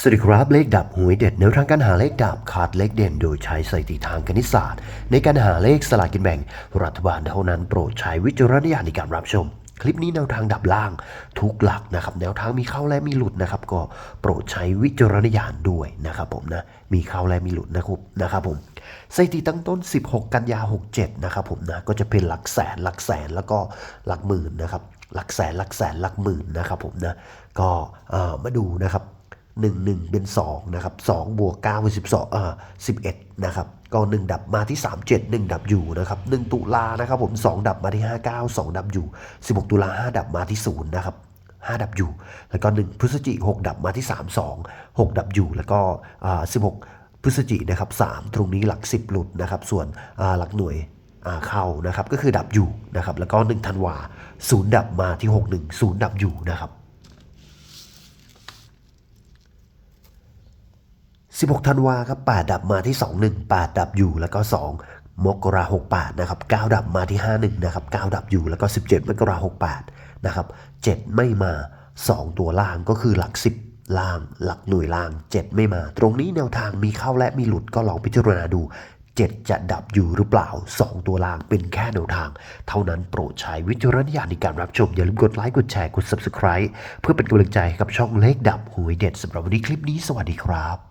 สวัสดีครับเลขดับหวยเด็ดแนวทางการหาเลขดับขาดเลขเด่นโดยใช้สถิติทางคณิตศาสตร์ ในการหาเลขสลากกินแบ่ง รัฐบาลเท่านั้นโปรดใช้วิจารณญาณในการรับชม คลิปนี้แนวทางดับล่างทุกหลักนะครับแนวทางมีเข้าและมีหลุดนะครับ ก็โปรดใช้วิจารณญาณด้วยนะครับผมนะมีเข้าและมีหลุดนะครับนะครับผมสถิติตั้งต้น 16 กันยา 67 นะครับผมนะก็จะเป็นหลักแสนหลักแสนแล้วก็หลักหมื่นนะครับหลักแสนหลักแสนหลักหมื่นนะครับผมนะก็มาดูนะครับ 1 1 เป็น 2 นะครับ2บวก9เป็น12เอ่อ11 นะครับ ก็ 1 ดับมาที่ 3 7 1 ดับอยู่นะครับ 1 ตุลานะครับผม 2 ดับมาที่ 5 9 2 ดับอยู่ 16 ตุลา 5 ดับมาที่ 0 นะครับ 5 ดับอยู่ แล้วก็ 1 พฤศจิก6ดับมาที่ 3 2 6 ดับอยู่ แล้วก็อ่า16 พฤศจินะครับ3ตรงนี้หลัก 10 หลุดนะครับ ส่วนอ่าหลักหน่วยเข้านะครับ ก็คือดับอยู่นะครับ แล้วก็ 1 ธันวา 0 ดับมาที่ 6 1 0 ดับอยู่นะครับ 16ธันวาครับ8ดับมาที่ 21 8 ดับอยู่แล้วก็ 2 มกราหก8นะครับ9ดับมาที่ 51นะครับ9ดับอยู่แล้วก็ 17 มกราหก8นะครับ7ไม่มา 2 ตัวล่างก็คือหลัก 10 ล่าง หลักหน่วยล่าง 7 ไม่มา ตรงนี้แนวทางมีเข้าและมีหลุดก็ลองพิจารณาดู 7 จะดับอยู่หรือเปล่า 2 ตัวล่างเป็นแค่แนวทาง เท่านั้นโปรดใช้วิจารณญาณในการรับชม อย่าลืมกดไลค์กดแชร์กด Subscribe เพื่อเป็นกำลังใจให้กับช่องเลขดับหวยเด็ดสำหรับวันนี้คลิปนี้สวัสดีครับ